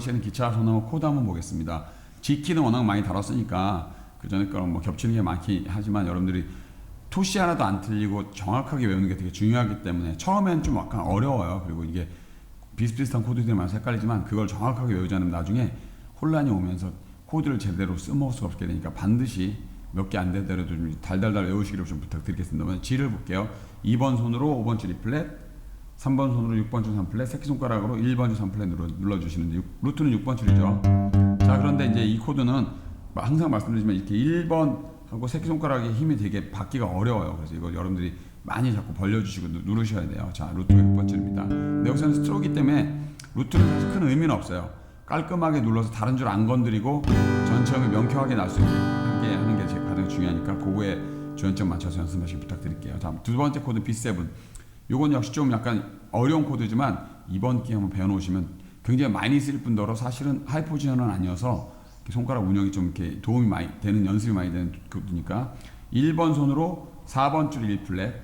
시에는 기차 전화 코드 한번 보겠습니다. G키는 워낙 많이 다뤘으니까 그 전에 거랑 뭐 겹치는 게 많긴 하지만 여러분들이 토시 하나도 안 틀리고 정확하게 외우는 게 되게 중요하기 때문에 처음엔 좀 약간 어려워요. 그리고 이게 비슷비슷한 코드들이 많아서 헷갈리지만 그걸 정확하게 외우지 않으면 나중에 혼란이 오면서 코드를 제대로 써먹을 수가 없게 되니까 반드시 몇 개 안 되더라도 좀 달달달 외우시기를 좀 부탁드리겠습니다. G를 볼게요. 2번 손으로 5번 줄 2플랫, 3번 손으로 6번 줄 3플랫, 새끼손가락으로 1번 줄 3플랫 눌러, 눌러주시는데 루트는 6번 줄이죠. 자 그런데 이제 이 코드는 항상 말씀드리지만 이렇게 1번 하고 새끼손가락의 힘이 되게 받기가 어려워요. 그래서 이거 여러분들이 많이 자꾸 벌려주시고 누- 누르셔야 돼요. 자 루트가 6번 줄입니다. 근데 여기서는 스트로크이기 때문에 루트는 사실 큰 의미는 없어요. 깔끔하게 눌러서 다른 줄 안 건드리고 전체형이 명쾌하게 날 수 있게 하는 게 제가 가장 중요하니까 그거에 주연점 맞춰서 연습하시기 부탁드릴게요. 다음 두 번째 코드 B7. 요건 역시 좀 약간 어려운 코드지만 이번 기회 한번 배워놓으시면 굉장히 많이 쓸 뿐더러 사실은 하이 포지션은 아니어서 손가락 운영이 좀 이렇게 도움이 많이 되는 연습이 많이 되는 코드니까 1번 손으로 4번 줄 1플랫,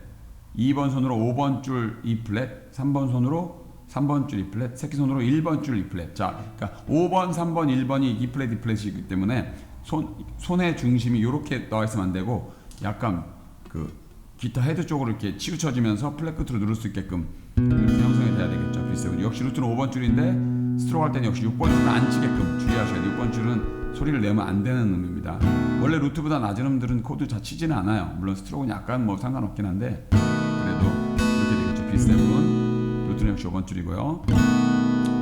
2번 손으로 5번 줄 2플랫, 3번 손으로 3번 줄 2플랫, 새끼 손으로 1번 줄 2플랫. 자, 그러니까 5번, 3번, 1번이 2플랫, 2플랫이기 때문에 손, 손의 중심이 이렇게 나와 있으면 안 되고 약간 그 기타 헤드 쪽으로 이렇게 치우쳐지면서 플랫 끝으로 누를 수 있게끔 이렇게 형성이 돼야 되겠죠. 비슷해요. 역시 루트는 5번 줄인데 스트로크 할 때는 역시 6번 줄은 안 치게끔 주의하셔야 돼요. 6번 줄은 소리를 내면 안 되는 음입니다. 원래 루트보다 낮은 음들은 코드 잘 치지는 않아요. 물론 스트로크는 약간 뭐 상관없긴 한데 그래도 이렇게 되겠죠. B7 루트는 역시 5번 줄이고요.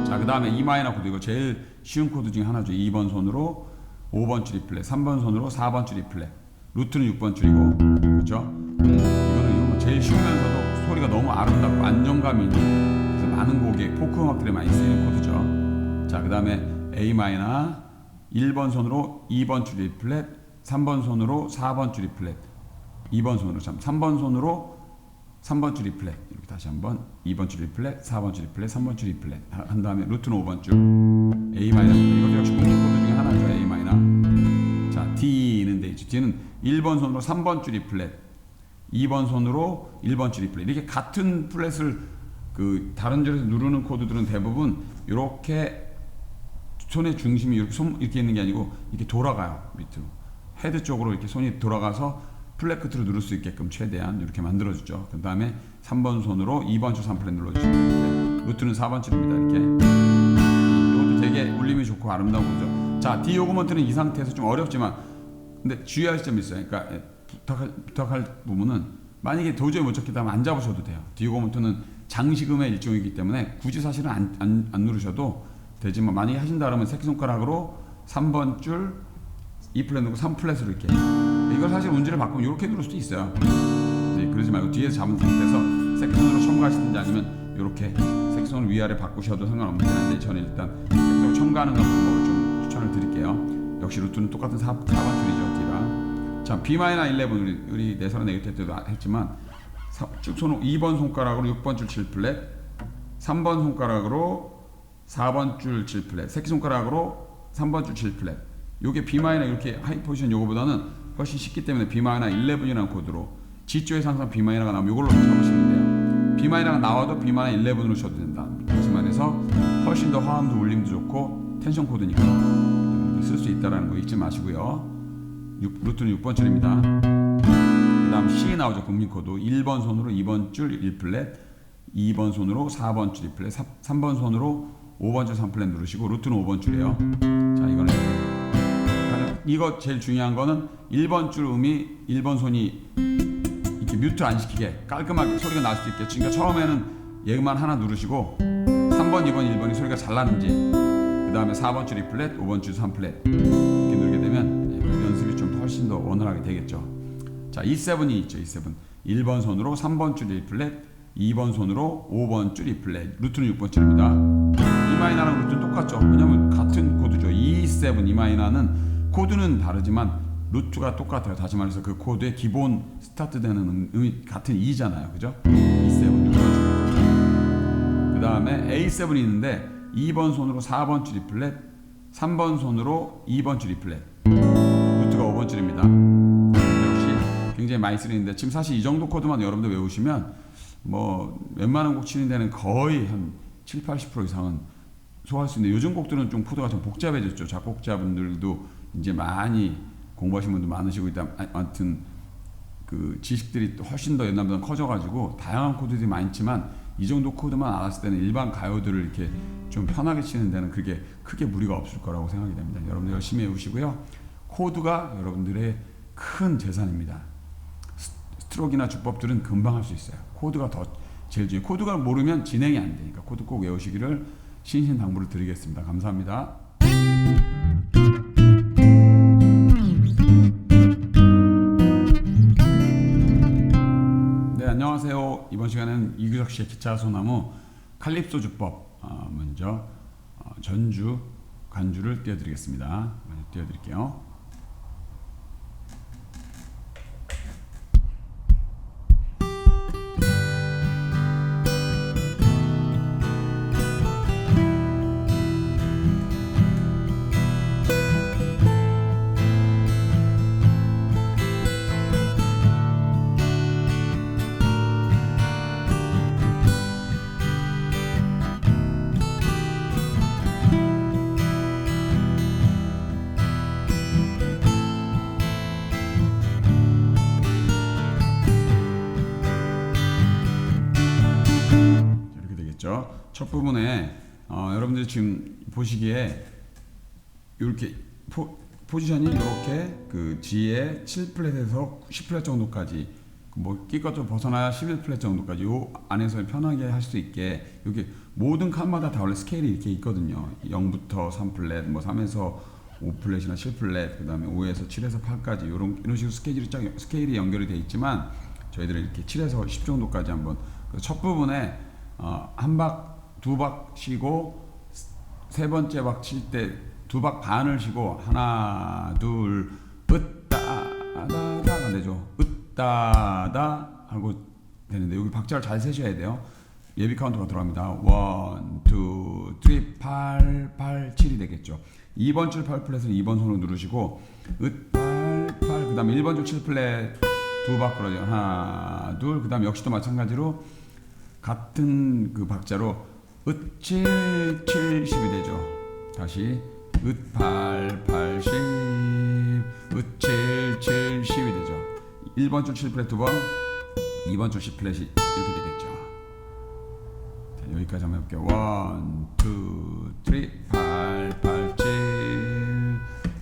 자, 그 다음에 E 마이너 코드 이거 제일 쉬운 코드 중에 하나죠. 2번 손으로 5번 줄 2플랫, 3번 손으로 4번 줄 2플랫, 루트는 6번 줄이고, 그렇죠? 제일 쉬우면서도 소리가 너무 아름답고 안정감이 있는 그래서 많은 곡에 포크 음악들이 많이 쓰이는 코드죠. 자, 그 다음에 A 마이너 1번 손으로 2번 줄 2플랫, 3번 손으로 4번 줄 2플랫, 2번 손으로 참 3번 손으로 3번 줄 2플랫. 이렇게 다시 한번 2번 줄 2플랫 4번 줄 2플랫 3번 줄 2플랫. 하- 한 다음에 루트는 5번 줄. A 마이너 이것도 역시 국민 코드 중에 하나죠 A 마이너. 자 D는 돼 있죠. D는 1번 손으로 3번 줄 2플랫 2번 손으로 1번 줄 2플랫 이렇게 같은 플랫을 그 다른 줄에서 누르는 코드들은 대부분 이렇게 손의 중심이 이렇게 손 이렇게 있는 게 아니고 이렇게 돌아가요 밑으로 헤드 쪽으로 이렇게 손이 돌아가서 플랫 끝으로 누를 수 있게끔 최대한 이렇게 만들어주죠. 그 다음에 3번 손으로 2번 줄 3플랫 눌러주시면 이렇게 루트는 4번 줄입니다. 이렇게 이것도 되게 울림이 좋고 아름다운 거죠. 자 D 요구먼트는 이 상태에서 좀 어렵지만 근데 주의할 점이 있어요. 그러니까 예, 부탁할, 부탁할 부분은 만약에 도저히 못 찾겠다면 안 잡으셔도 돼요. D 요구먼트는 장식음의 일종이기 때문에 굳이 사실은 안, 안, 안 누르셔도 되지만 만약에 하신다 그러면 새끼손가락으로 3번 줄 2플랫 누르고 3플랫으로 이렇게. 이걸 사실 운지를 바꾸면 이렇게 누를 수도 있어요. 네, 그러지 말고 뒤에서 잡은 상태에서 세컨으로 첨가하시든지 아니면 이렇게 섹션을 위아래 바꾸셔도 상관없긴 한데 저는 일단 섹션 첨가하는 방법을 좀 추천을 드릴게요. 역시 루트는 똑같은 4, 4번 줄이죠 자 B-11 우리, 우리 내선의 네이트 때도 했지만 사- 쭉 손, 2번 손가락으로 6번 줄 7플랫 3번 손가락으로 4번 줄 7플랫 새끼손가락으로 3번 줄 7플랫. 요게 B 마이너 이렇게 하이 포지션 요거보다는 훨씬 쉽기 때문에 B 마이너 11이라는 코드로 G 쪽에서 항상 B 마이너가 나오면 요걸로 잡으시면 돼요. B 마이너가 나와도 B 마이너 11으로 쳐도 된다. 다시 말해서 훨씬 더 화음도 울림도 좋고 텐션 코드니까 쓸 수 있다라는 거 잊지 마시고요 육- 루트는 6번 줄입니다. 그 다음 C 나오죠 국민 코드. 1번 손으로 2번 줄 1플랫 2번 손으로 4번 줄 2플랫 3번 손으로 5번 줄 3플랫 누르시고 루트는 5번 줄이에요. 자 이거는 이거 제일 중요한 거는 1번 줄 음이 1번 손이 이렇게 뮤트 안 시키게 깔끔하게 소리가 날 수 있게. 그러니까 처음에는 얘만 하나 누르시고 3번 2번 1번이 소리가 잘 나는지 그 다음에 4번 줄 2플랫 5번 줄 3플랫 훨씬 더 원활하게 되겠죠. 자 E7이 있죠 E7 1번 손으로 3번 줄 1플랫 2번 손으로 5번 줄 2플랫 루트는 6번 줄입니다. E 마이너랑 루트는 똑같죠. 왜냐면 같은 코드죠. E7 E 마이너는 코드는 다르지만 루트가 똑같아요. 다시 말해서 그 코드의 기본 스타트 되는 음, 음이 같은 E잖아요. 그죠? E7 6번 줄그 다음에 A7이 있는데 2번 손으로 4번 줄 2플랫 3번 손으로 2번 줄 2플랫 5번 줄입니다 역시 굉장히 많이 쓰이는데 지금 사실 이 정도 코드만 여러분들 외우시면 뭐 웬만한 곡 치는 데는 거의 한 7, 80% 이상은 소화할 수 있는데 요즘 곡들은 좀 코드가 좀 복잡해졌죠. 작곡자분들도 이제 많이 공부하신 분도 많으시고 있다. 아, 아무튼 그 지식들이 또 훨씬 더 옛날보다 커져가지고 다양한 코드들이 많지만 이 정도 코드만 알았을 때는 일반 가요들을 이렇게 좀 편하게 치는 데는 그게 크게 무리가 없을 거라고 생각이 됩니다. 여러분들 열심히 해오시고요. 코드가 여러분들의 큰 재산입니다. 스- 스트로크나 주법들은 금방 할 수 있어요. 코드가 더 제일 중요해요. 코드가 모르면 진행이 안 되니까 코드 꼭 외우시기를 신신당부를 드리겠습니다. 감사합니다. 네 안녕하세요. 이번 시간은 이규석 씨의 기차 소나무 칼립소 주법 어, 먼저 어, 전주 간주를 띄워드리겠습니다. 먼저 띄워드릴게요. 이렇게 되겠죠. 첫 부분에 어, 여러분들이 지금 보시기에 이렇게 포, 포지션이 이렇게 그 G의 7플랫에서 10플랫 정도까지 뭐 끼껏 좀 벗어나야 11플랫 정도까지 요 안에서 편하게 할 수 있게 여기 모든 칸마다 다 원래 스케일이 이렇게 있거든요. 0부터 3플랫, 뭐 3에서 5플랫이나 7플랫, 그 다음에 5에서 7에서 8까지 이런 이런 식으로 스케일이 쫙 스케일이 연결이 돼 있지만 저희들은 이렇게 7에서 10 정도까지 한번 첫 부분에 어, 한 박, 두 박 쉬고 세 번째 박 칠 때 두 박 반을 쉬고 하나 둘 으따다다가 되죠. 으따다 하고 되는데 여기 박자를 잘 세셔야 돼요. 예비 카운트가 들어갑니다. 원, 투, 쓰리, 팔, 팔, 칠이 되겠죠. 2번 줄 8플랫을 2번 손으로 누르시고 으 팔, 팔, 그 다음에 1번 줄 7플랫 두박 걸어요. 하나, 둘, 그 다음에 역시 또 마찬가지로 같은 그 박자로 으칠 칠십이 되죠. 다시 으팔 팔십 으칠 칠십이 되죠. 1번 줄 7플랫 두 번, 2번 줄 10플랫이 이렇게 되겠죠. 자, 여기까지 한번 해볼게요. 원, 투, 쓰리, 팔, 팔, 칠,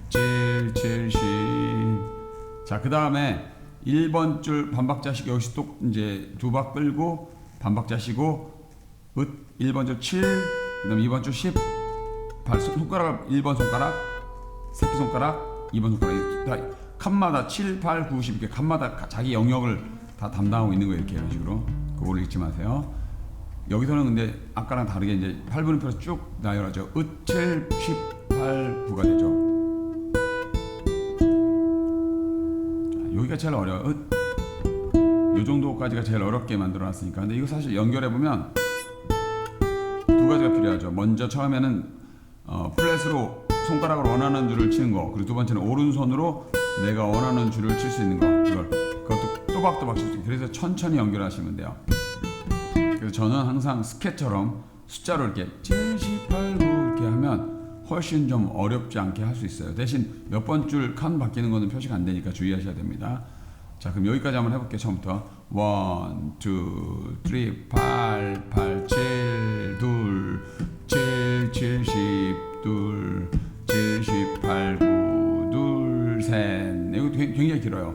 칠, 칠십. 자, 그 다음에 1번 줄 반박자 쉬고 여기서 또 이제 두 박 끌고 반박자 쉬고 으 1번 줄 7, 그 다음에 2번 줄 10, 발 손- 손가락 1번 손가락, 새끼 손가락, 2번 손가락 다 칸마다 7, 8, 9, 10 이렇게 칸마다 가- 자기 영역을 다 담당하고 있는 거예요 이렇게 이런 식으로 그거를 잊지 마세요. 여기서는 근데 아까랑 다르게 이제 8분음표로 쭉 나열하죠. 으, 7, 10, 8, 9가 되죠. 자, 여기가 제일 어려워요. 으, 요 정도까지가 제일 어렵게 만들어 놨으니까. 근데 이거 사실 연결해 보면 두 가지가 필요하죠. 먼저 처음에는 어, 플랫으로 손가락으로 원하는 줄을 치는 거. 그리고 두 번째는 오른손으로 내가 원하는 줄을 칠 수 있는 거. 이걸 그것도 또박또박 칠 수 있게. 그래서 천천히 연결하시면 돼요. 그래서 저는 항상 스케처럼 숫자로 이렇게 78, 9 이렇게 하면 훨씬 좀 어렵지 않게 할 수 있어요. 대신 몇 번 줄 칸 바뀌는 거는 표시가 안 되니까 주의하셔야 됩니다. 자, 그럼 여기까지 한번 해볼게요. 처음부터. 1, 2, 3, 8, 8, 7, 2, 7, 70, 2, 78, 9, 2, 셋. 이거 굉- 굉장히 길어요.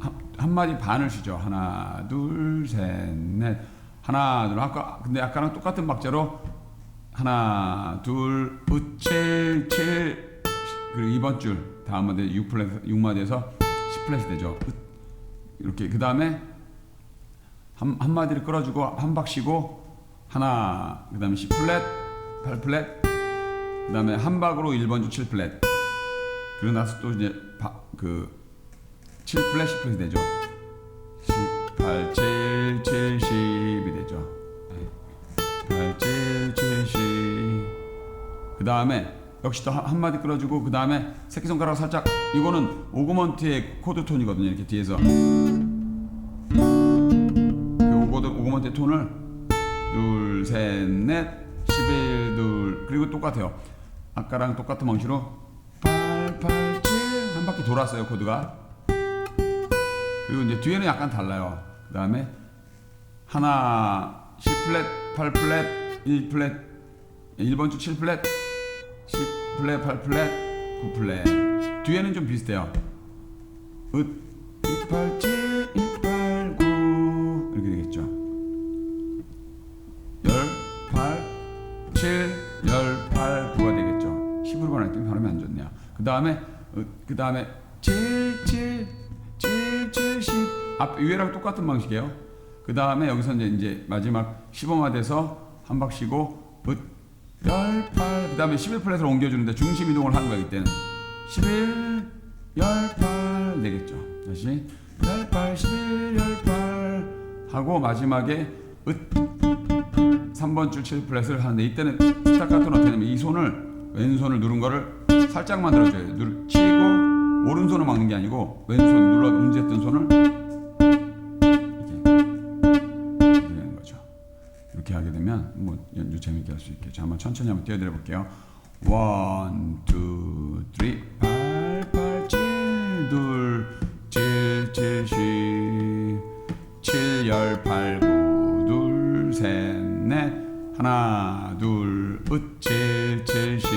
한, 한 마디 반을 쉬죠. 하나, 둘, 셋, 넷. 하나, 둘. 아까 근데 아까랑 똑같은 박자로 하나, 둘, 으, 칠, 칠. 그리고 이번 줄 다음 마디 6 플랫 6마디에서 10 플랫이 되죠. 으, 이렇게 그 다음에 한, 한 마디를 끌어주고 한 박 쉬고 하나, 그 다음에 10 플랫, 8 플랫, 그 다음에 한 박으로 1번 줄7 플랫. 그러고 나서 또 이제 바, 그 7 플랫 10 플랫이 되죠. 18, 7, 7, 10이 되죠. 8, 7, 7, 10. 그 다음에 역시 또 한 마디 끌어주고 그 다음에 새끼손가락 살짝 이거는 오그먼트의 코드 톤이거든요. 이렇게 뒤에서 그 오그먼트 톤을 둘, 셋, 넷, 11, 둘 그리고 똑같아요. 아까랑 똑같은 방식으로 8 8 7 한 바퀴 돌았어요 코드가. 그리고 이제 뒤에는 약간 달라요. 그 다음에 하나 10 플랫, 8 플랫, 1 플랫, 1번 주 7 플랫, 10 플랫, 8 플랫, 9 플랫. 뒤에는 좀 비슷해요. 으, 2, 8, 7, 1, 8, 9 이렇게 되겠죠. 18, 7, 18, 9가 되겠죠. 10으로 변했더니 발음이 안 좋네요. 그 다음에 그 다음에 7, 7, 7, 7, 10. 앞 위에랑 똑같은 방식이에요. 그 다음에 여기서 이제, 이제 마지막 15마 돼서 한 박 쉬고 붓 18. 그 다음에 11 플랫으로 옮겨 주는데 중심 이동을 하는 거야 이때는 11, 18 되겠죠. 다시 18, 11, 18 하고 마지막에 으 3번 줄 7 플랫을 하는데 이때는 스타카토는 어떻게 되냐면 이 손을 왼손을 누른 거를 살짝 만 들어줘요. 누르 치고 오른손을 막는 게 아니고 왼손 눌러 움직였던 손을 이렇게 하게 되면 뭐 연주 재밌게 할 수 있겠죠. 한번 천천히 한번 띄워드려 볼게요. 원, 투, 쓰리, 팔, 팔, 칠, 둘, 칠, 칠, 십, 칠, 열, 팔, 구, 둘, 셋, 넷, 하나, 둘, 으, 칠, 칠, 십,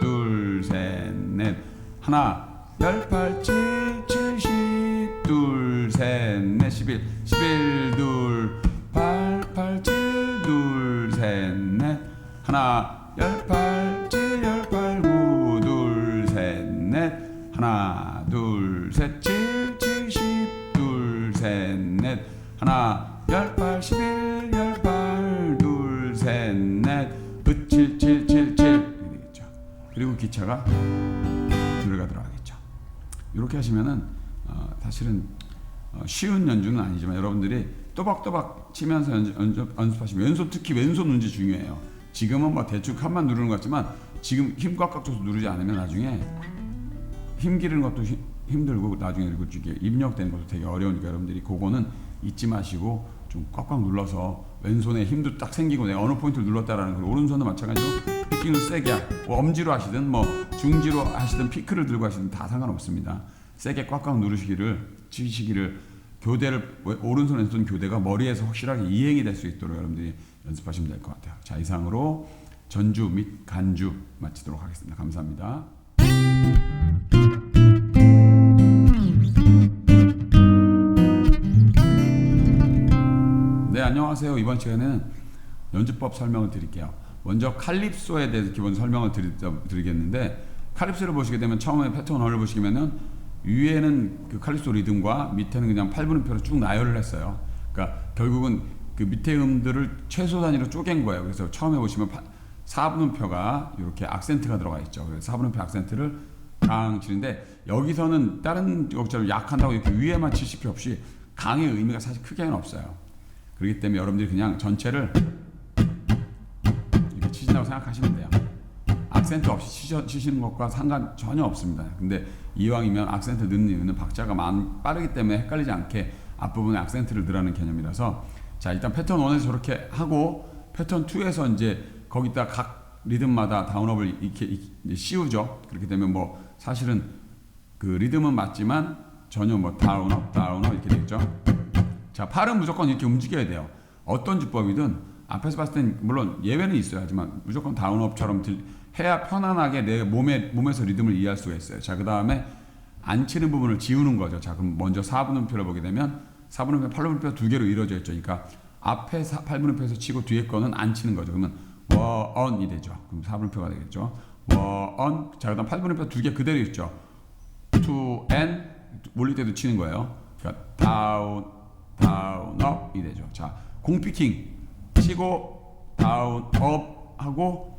둘, 셋, 넷, 하나, 열, 팔, 칠, 칠, 십, 둘, 셋, 넷, 십일, 십일, 둘, 하나, 열, 팔, 칠, 열, 팔, 구, 둘, 셋, 넷, 하나, 둘, 셋, 칠, 칠, 십, 둘, 셋, 넷, 하나, 열, 팔, 십일, 열, 팔, 둘, 셋, 넷, 으, 칠, 칠, 칠, 칠 이렇게 되겠죠. 그리고 기차가 노래가 들어가겠죠. 이렇게 하시면은 어, 사실은 어, 쉬운 연주는 아니지만 여러분들이 또박또박 치면서 연주, 연주, 연습하시면 왼손 특히 왼손 운지 중요해요. 지금은 뭐 대충 칸만 누르는 것 같지만 지금 힘 꽉꽉 줘서 누르지 않으면 나중에 힘 기르는 것도 힘, 힘들고 나중에 이게 입력되는 것도 되게 어려우니까 여러분들이 그거는 잊지 마시고 좀 꽉꽉 눌러서 왼손에 힘도 딱 생기고 내가 어느 포인트를 눌렀다라는 걸 오른손도 마찬가지로 피킹을 세게 하- 뭐 엄지로 하시든 뭐 중지로 하시든 피크를 들고 하시든 다 상관없습니다. 세게 꽉꽉 누르시기를 치시기를 교대를 왼- 오른손 왼손 교대가 머리에서 확실하게 이행이 될 수 있도록 여러분들이 연습하시면 될 것 같아요. 자 이상으로 전주 및 간주 마치도록 하겠습니다. 감사합니다. 네 안녕하세요. 이번 시간에는 연주법 설명을 드릴게요. 먼저 칼립소에 대해서 기본 설명을 드리, 드리겠는데 칼립소를 보시게 되면 처음에 패턴 원을 보시면은 위에는 그 칼립소 리듬과 밑에는 그냥 8분음표로 쭉 나열을 했어요. 그러니까 결국은 그 밑에 음들을 최소 단위로 쪼갠 거예요. 그래서 처음에 보시면 4분음표가 이렇게 악센트가 들어가 있죠. 그래서 4분음표 악센트를 강 치는데 여기서는 다른 것처럼 약한다고 이렇게 위에만 치실 필요 없이 강의 의미가 사실 크게는 없어요. 그렇기 때문에 여러분들이 그냥 전체를 이렇게 치신다고 생각하시면 돼요. 악센트 없이 치셔, 치시는 것과 상관 전혀 없습니다. 근데 이왕이면 악센트 넣는 이유는 박자가 많, 빠르기 때문에 헷갈리지 않게 앞부분에 악센트를 넣으라는 개념이라서 자 일단 패턴 1에서 저렇게 하고 패턴 2에서 이제 거기다 각 리듬마다 다운업을 이렇게 이제 씌우죠. 그렇게 되면 뭐 사실은 그 리듬은 맞지만 전혀 뭐 다운업 다운업 이렇게 되겠죠. 자, 팔은 무조건 이렇게 움직여야 돼요. 어떤 주법이든 앞에서 봤을 땐 물론 예외는 있어요. 하지만 무조건 다운업처럼 들, 해야 편안하게 내 몸에 몸에서 리듬을 이해할 수가 있어요. 자, 그 다음에 안 치는 부분을 지우는 거죠. 자, 그럼 먼저 4분음표를 보게 되면 4분음표, 8분음표 두 개로 이루어져 있죠. 그러니까 앞에 8분음표에서 치고 뒤에 거는 안 치는 거죠. 그러면 워언이 되죠. 그럼 4분음표가 되겠죠. 워언. 자, 그다음 8분음표 두개 그대로 있죠. to 몰릴 때도 치는 거예요. 그러니까 다운 다운 업이 되죠. 자, 공 피킹 치고 다운 업 하고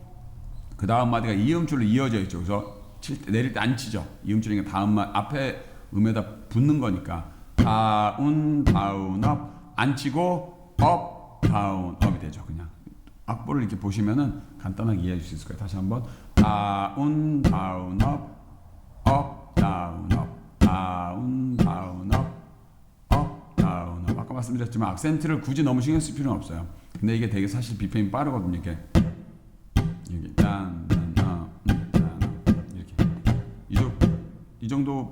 그 다음 마디가 이음줄로 이어져 있죠. 그래서 칠 때, 내릴 때 안 치죠. 이음줄이니까 다음 마 앞에 음에다 붙는 거니까 다운 다운 업 안 치고 업 다운 업이 되죠. 그냥 악보를 이렇게 보시면은 간단하게 이해할 수 있을 거예요. 다시 한번 다운 다운 업 업, 다운, 업, 다운, 다운, 업, 업, 다운, 업. 아까 말씀드렸지만 악센트를 굳이 너무 신경 쓸 필요는 없어요. 근데 이게 되게 사실 BPM이 빠르거든요. 이게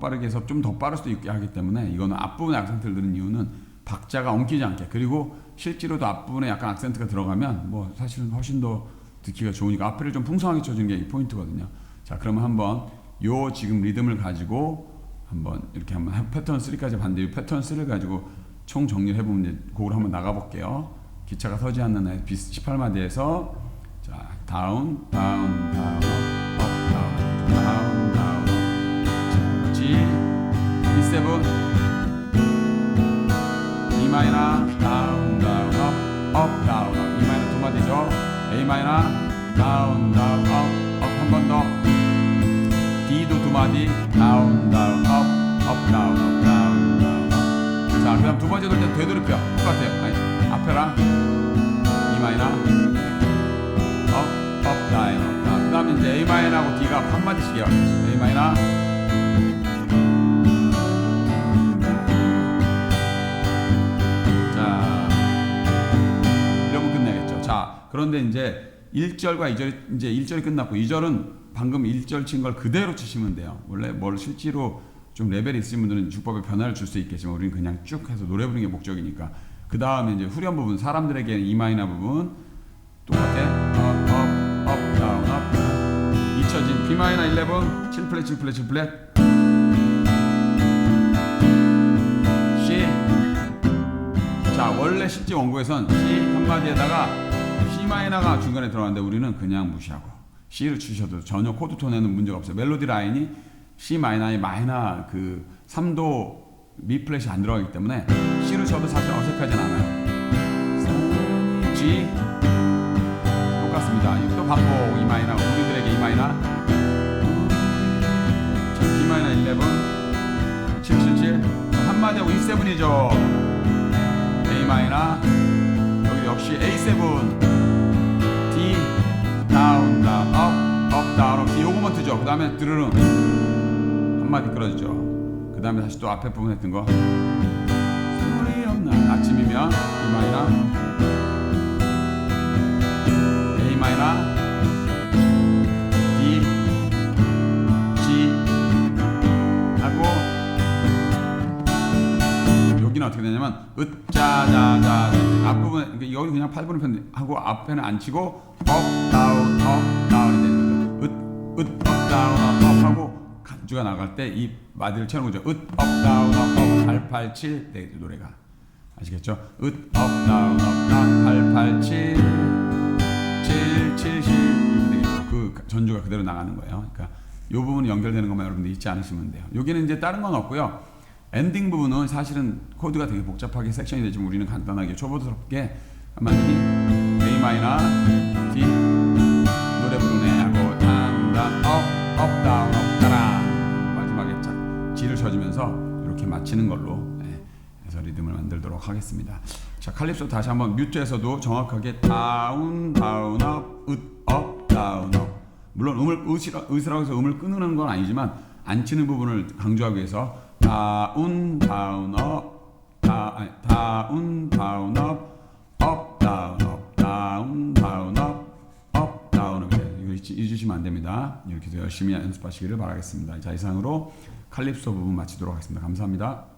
빠르게 해서 좀 더 빠를 수도 있게 하기 때문에 이거는 앞부분에 악센트를 넣는 이유는 박자가 엉키지 않게 그리고 실제로도 앞부분에 약간 악센트가 들어가면 뭐 사실은 훨씬 더 듣기가 좋으니까 앞에를 좀 풍성하게 쳐주는 게이 포인트거든요. 자 그러면 한번 요 지금 리듬을 가지고 한번 이렇게 한번 해- 패턴 3까지 봤는데 이 패턴 3를 가지고 총 정리를 해보면 이제 곡을 한번 나가볼게요. 기차가 서지 않는 날 18마디에서 자 다운 다운 다운 E7 E 마이너 다운 다운 업, 업 다운 업. E 마이너 두 마디죠. A 마이너 다운 다운 업, 업 한 번 더. D도 두 마디 다운 다운 업, 업 다운 업 다운 다운 업. 자 그다음 두 번째 돌때 되돌이표 똑같아요. 아니 앞에랑 E 마이너 업, 업 다운 업. 자, 그다음에 이제 A 마이너하고 D가 한 마디씩이요. A 마이너 그런데 이제 1절과 2절 이제 1절이 끝났고 2절은 방금 1절 친 걸 그대로 치시면 돼요. 원래 뭘 실제로 좀 레벨이 있으신 분들은 주법에 변화를 줄 수 있겠지만 우리는 그냥 쭉 해서 노래 부르는 게 목적이니까. 그 다음에 이제 후렴 부분 사람들에게 이 마이너 부분 똑같아. 업, 업, 업, 다운, 업 잊혀진 B 마이너 11 7 플랫 7 플랫 7 플랫 C 자 원래 실제 원고에선 C 한마디에다가 C 마이너가 중간에 들어가는데 우리는 그냥 무시하고 C를 주셔도 전혀 코드 톤에는 문제가 없어요. 멜로디 라인이 C 마이너의 마이너 그 3도 미 플랫이 안 들어가기 때문에 C를 쳐도 사실 어색하진 않아요. G. 똑같습니다. 또 반복 E 마이너 우리들에게 E 마이너. 자 B 마이너 11 777 한마디하고 E7이죠. A 마이너 역시 A7 D 다운 다운 업, 업 다운 업. D 요거만 트죠. 그 다음에 드르릉 한 마디 끌어주죠. 그 다음에 다시 또 앞에 부분 했던 거. 소리 없는 아침이면 E 마이너 A 마이너 여기는 어떻게 되냐면 으짜자자. 앞부분 그러니까 여기 그냥 8분의 편 하고 앞에는 안 치고 업 다운 업 다운이 되는 거죠. 으으업 다운 업, 업 하고 간주가 나갈 때 이 마디를 채우는 거죠. 으업 다운 업, 업887 네, 노래가. 아시겠죠? 으업 다운 업 다운 887 770 이렇게 되겠죠. 그 전주가 그대로 나가는 거예요. 그러니까 이 부분이 연결되는 것만 여러분들 잊지 않으시면 돼요. 여기는 이제 다른 건 없고요 엔딩 부분은 사실은 코드가 되게 복잡하게 섹션이 되지만 우리는 간단하게 초보스럽게 가만히 A 마이너 D 노래 부르네 하고 담담 업, 업 다운 업 따라 마지막에 짝 G를 쳐주면서 이렇게 마치는 걸로 예, 해서 리듬을 만들도록 하겠습니다. 자 칼립소 다시 한번 뮤트에서도 정확하게 다운 다운 업, 으업 다운 업 물론 음을 으시라고 해서 음을 끊는 건 아니지만 안 치는 부분을 강조하기 위해서 다운 다운 업 다, 아니, 다운 다운 업, 업 다운 업, 다운 다운 업, 업 다운 업 이거 잊- 잊으시면 안 됩니다. 이렇게 해서 열심히 연습하시기를 바라겠습니다. 자 이상으로 칼립소 부분 마치도록 하겠습니다. 감사합니다.